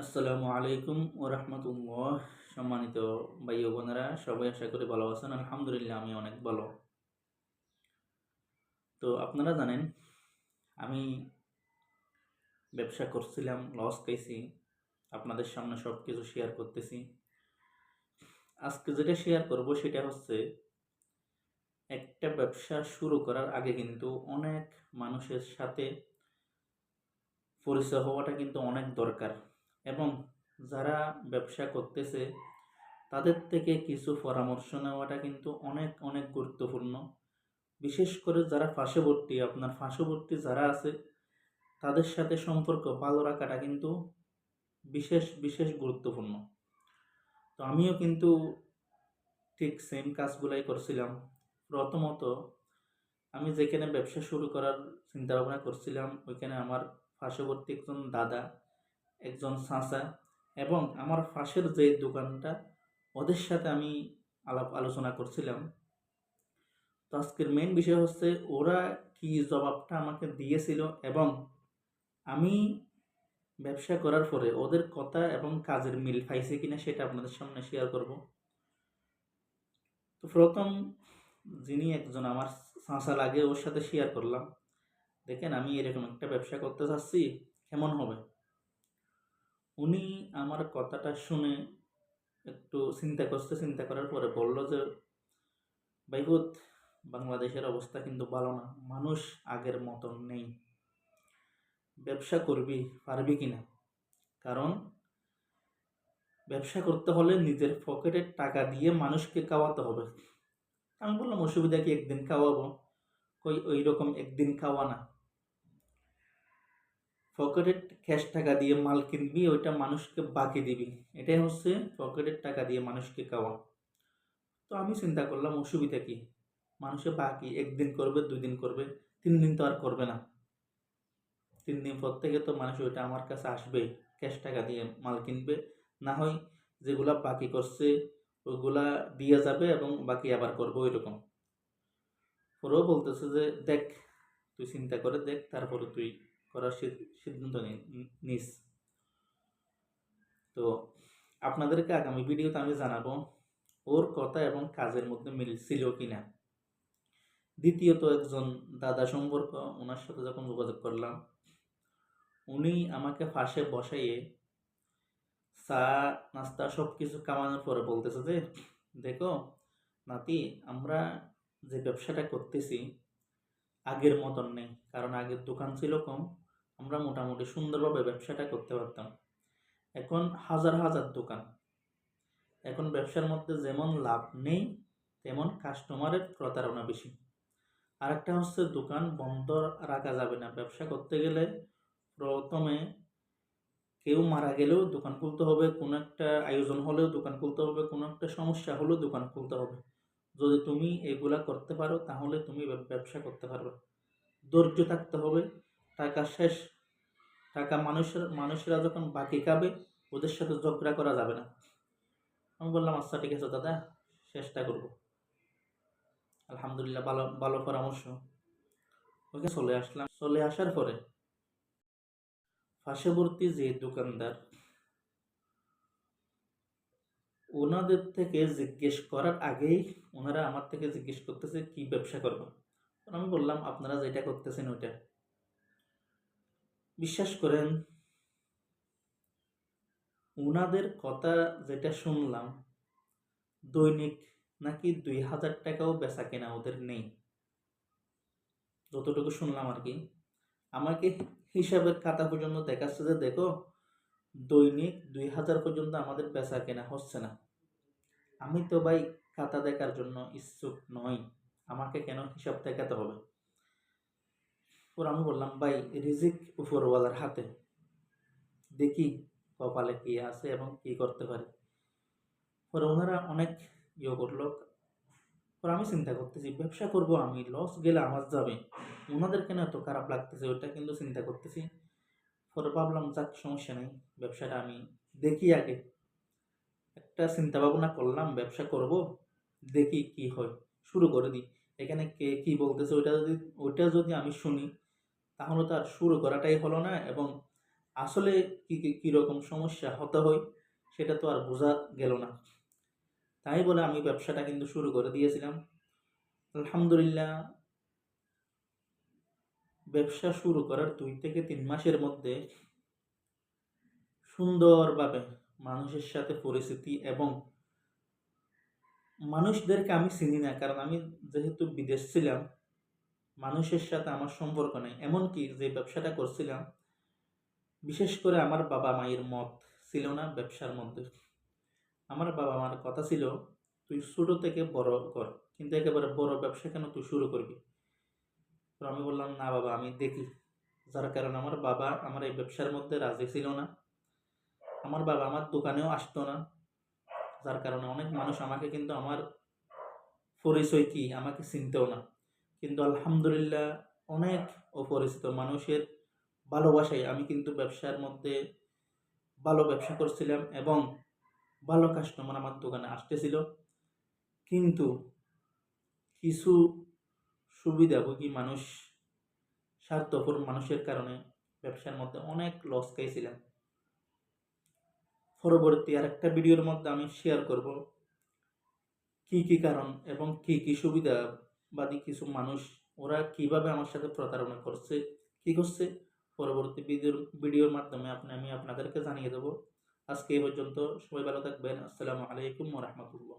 আসসালামু আলাইকুম ও রহমতুল্লাহ। সম্মানিত ভাই বোনেরা, সবাই আশা করি ভালো আছেন। আলহামদুলিল্লাহ, আমি অনেক ভালো। তো আপনারা জানেন, আমি ব্যবসা করছিলাম লস খাইছি, আপনাদের সামনে সব কিছু শেয়ার করতেছি। আজকে যেটা শেয়ার করব, সেটা হচ্ছে, একটা ব্যবসা শুরু করার আগে কিন্তু অনেক মানুষের সাথে পরিচয় হওয়াটা কিন্তু অনেক দরকার। এবং যারা ব্যবসা করতেছে, তাদের থেকে কিছু পরামর্শ নেওয়াটা কিন্তু অনেক অনেক গুরুত্বপূর্ণ। বিশেষ করে যারা পার্শ্ববর্তী, আপনার পার্শ্ববর্তী যারা আছে, তাদের সাথে সম্পর্ক ভালো রাখাটা কিন্তু বিশেষ বিশেষ গুরুত্বপূর্ণ। তো আমিও কিন্তু ঠিক সেম কাজগুলাই করছিলাম। প্রথমত, আমি যেখানে ব্যবসা শুরু করার চিন্তা ভাবনা করছিলাম, ওইখানে আমার পার্শ্ববর্তী একজন দাদা একজন চাচা এবং আমার পাশের যে দোকানটা, ওদের সাথে আমি আলাপ আলোচনা করছিলাম। তো আজকের মেন বিষয় হচ্ছে ওরা কি জবাবটা আমাকে দিয়েছিল এবং আমি ব্যবসা করার পরে ওদের কথা এবং কাজের মিল পাইছে কিনা সেটা আপনাদের সামনে শেয়ার করব। তো প্রথম যিনি একজন আমার চাঁচা লাগে, ওর সাথে শেয়ার করলাম। দেখেন আমি এরকম একটা ব্যবসা করতে চাচ্ছি কেমন হবে? উনি আমার কথাটা শুনে একটু চিন্তা করতে চিন্তা করার পরে বলল যে ভাইবুত বাংলাদেশের অবস্থা কিন্তু ভালো না। মানুষ আগের মতন নেই। ব্যবসা করবি, পারবি কি না? কারণ ব্যবসা করতে হলে নিজের পকেটের টাকা দিয়ে মানুষকে খাওয়াতে হবে। আমি বললাম, অসুবিধা কি একদিন খাওয়াবো? কই ওই রকম একদিন খাওয়া না। পকেটের ক্যাশ টাকা দিয়ে মাল কিনবি, ওইটা মানুষকে বাকি দিবি। এটাই হচ্ছে পকেটের টাকা দিয়ে মানুষকে খাওয়া। তো আমি চিন্তা করলাম, অসুবিধা কি? মানুষে বাকি, একদিন করবে দুই দিন করবে, তিন দিন তো আর করবে না। তিন দিন পর থেকে তো মানুষ ওইটা আমার কাছে আসবে ক্যাশ টাকা দিয়ে মাল কিনবে, না হয় যেগুলা বাকি করছে ওইগুলা দিয়ে যাবে এবং বাকি আবার করব ওই রকম ওরাও বলতেছে যে, দেখ, তুই চিন্তা করে দেখ, তারপরে তুই করার সিদ্ধান্ত নিস। তো আপনাদেরকে আগামী ভিডিওতে আমি জানাব ওর কথা এবং কাজের মধ্যে মিল ছিল কিনা। দ্বিতীয়ত একজন দাদা সম্পর্ক, ওনার সাথে যখন যোগাযোগ করলাম, উনি আমাকে ফাঁসে বসাইয়ে চা, নাস্তা সব কিছু কামানোর পরে বলতেছে যে, দেখো, নাতি, আমরা যে ব্যবসাটা করতেছি আগের মতন নেই, কারণ আগের দোকান ছিল কম, আমরা মোটামুটি সুন্দরভাবে ব্যবসাটা করতে পারতাম। এখন হাজার হাজার দোকান। এখন ব্যবসার মধ্যে যেমন লাভ নেই, তেমন কাস্টমারের প্রতারণা বেশি। আরেকটা হচ্ছে দোকান বন্ধ রাখা যাবে না। ব্যবসা করতে গেলে প্রথমে কেউ মারা গেলেও দোকান খুলতে হবে, কোনো একটা আয়োজন হলেও দোকান খুলতে হবে, কোনো একটা সমস্যা হলেও দোকান খুলতে হবে। যদি তুমি এগুলা করতে পারো, তাহলে তুমি ব্যবসা করতে পারবে। ধৈর্য থাকতে হবে। টাকা শেষ। টাকা মানুষের, মানুষেরা যখন বাকি খাবে, ওদের সাথে ঝগড়া করা যাবে না। আমি বললাম আচ্ছা ঠিক আছে দাদা, চেষ্টা করব। আলহামদুলিল্লাহ, ভালো ভালো পরামর্শ। ওকে, চলে আসলাম। চলে আসার পরে পার্শ্ববর্তী যে দোকানদার ওনাদের থেকে জিজ্ঞেস করার আগেই ওনারা আমার থেকে জিজ্ঞেস করতেছে, কি ব্যবসা করব? আমি বললাম, আপনারা যেটা করতেছেন ওইটা। বিশ্বাস করেন, ওনাদের কথা যেটা শুনলাম, দৈনিক নাকি দুই হাজার টাকাও বেচা কেনা ওদের নেই। যতটুকু শুনলাম আর কি। আমাকে হিসাবের খাতা পর্যন্ত দেখাচ্ছে যে, দেখো দৈনিক দুই হাজার পর্যন্ত আমাদের পেশা কেনা হচ্ছে না। আমি তো ভাই খাতা দেখার জন্য ইচ্ছুক নই। আমাকে কেন হিসাব দেখাতে হবে? ওর আমি বললাম, ভাই, রিজিক উপরওয়ালার হাতে। দেখি কপালে কি আছে এবং কি করতে পারে। পরে ওনারা অনেক ইয়ে করল। পরে আমি চিন্তা করতেছি, ব্যবসা করব আমি লস গেলে আমার যাবে। ওনাদের কেন এত খারাপ লাগতেছে? ওইটা কিন্তু চিন্তা করতেছি। পরে ভাবলাম, যাক, সমস্যা নেই, ব্যবসাটা আমি দেখি আগে। একটা চিন্তা ভাবনা করলাম, ব্যবসা করব, দেখি কি হয়, শুরু করে দিই। এখানে কে কি বলতেছে ওইটা যদি ওইটা যদি আমি শুনি, তাহলে তো আর শুরু করাটাই হলো না এবং আসলে কী কী কীরকম সমস্যা হতে হয়, সেটা তো আর বোঝা গেল না। তাই বলে আমি ব্যবসাটা কিন্তু শুরু করে দিয়েছিলাম। আলহামদুলিল্লাহ ব্যবসা শুরু করার দুই থেকে তিন মাসের মধ্যে সুন্দরভাবে মানুষের সাথে পরিচিতি এবং মানুষদেরকে আমি চিনি না, কারণ আমি যেহেতু বিদেশ ছিলাম, মানুষের সাথে আমার সম্পর্ক নেই। এমনকি যে ব্যবসাটা করছিলাম, বিশেষ করে আমার বাবা মায়ের মত ছিল না ব্যবসার মধ্যে। আমার বাবা মার কথা ছিল, তুই ছোটো থেকে বড় কর, কিন্তু একেবারে বড় ব্যবসা কেন তুই শুরু করবি? তো আমি বললাম, না বাবা, আমি দেখি। যার কারণে আমার বাবা আমার এই ব্যবসার মধ্যে রাজি ছিল না। আমার বাবা আমার দোকানেও আসতো না। যার কারণে অনেক মানুষ আমাকে কিন্তু আমার পরিচয় কি আমাকে চিনতেও না। কিন্তু আলহামদুলিল্লাহ অনেক অপরিচিত মানুষের ভালোবাসায় আমি কিন্তু ব্যবসার মধ্যে ভালো ব্যবসা করছিলাম এবং ভালো কাস্টমার আমার দোকানে আসতেছিল। কিন্তু কিছু সুবিধাভোগী মানুষ স্বার্থপর মানুষের কারণে ব্যবসার মধ্যে অনেক লস খাইছিলাম। পরবর্তী আরেকটা ভিডিওর মধ্যে আমি শেয়ার করব কি কি কারণ এবং কি কি সুবিধাবাদী কিছু মানুষ ওরা কীভাবে আমার সাথে প্রতারণা করছে, কি করছে, পরবর্তী ভিডিওর ভিডিওর মাধ্যমে আপনি, আমি আপনাদেরকে জানিয়ে দেবো। আজকে এই পর্যন্ত সবাই ভালো থাকবেন। আসসালামু আলাইকুম রহমতুল্লাহ।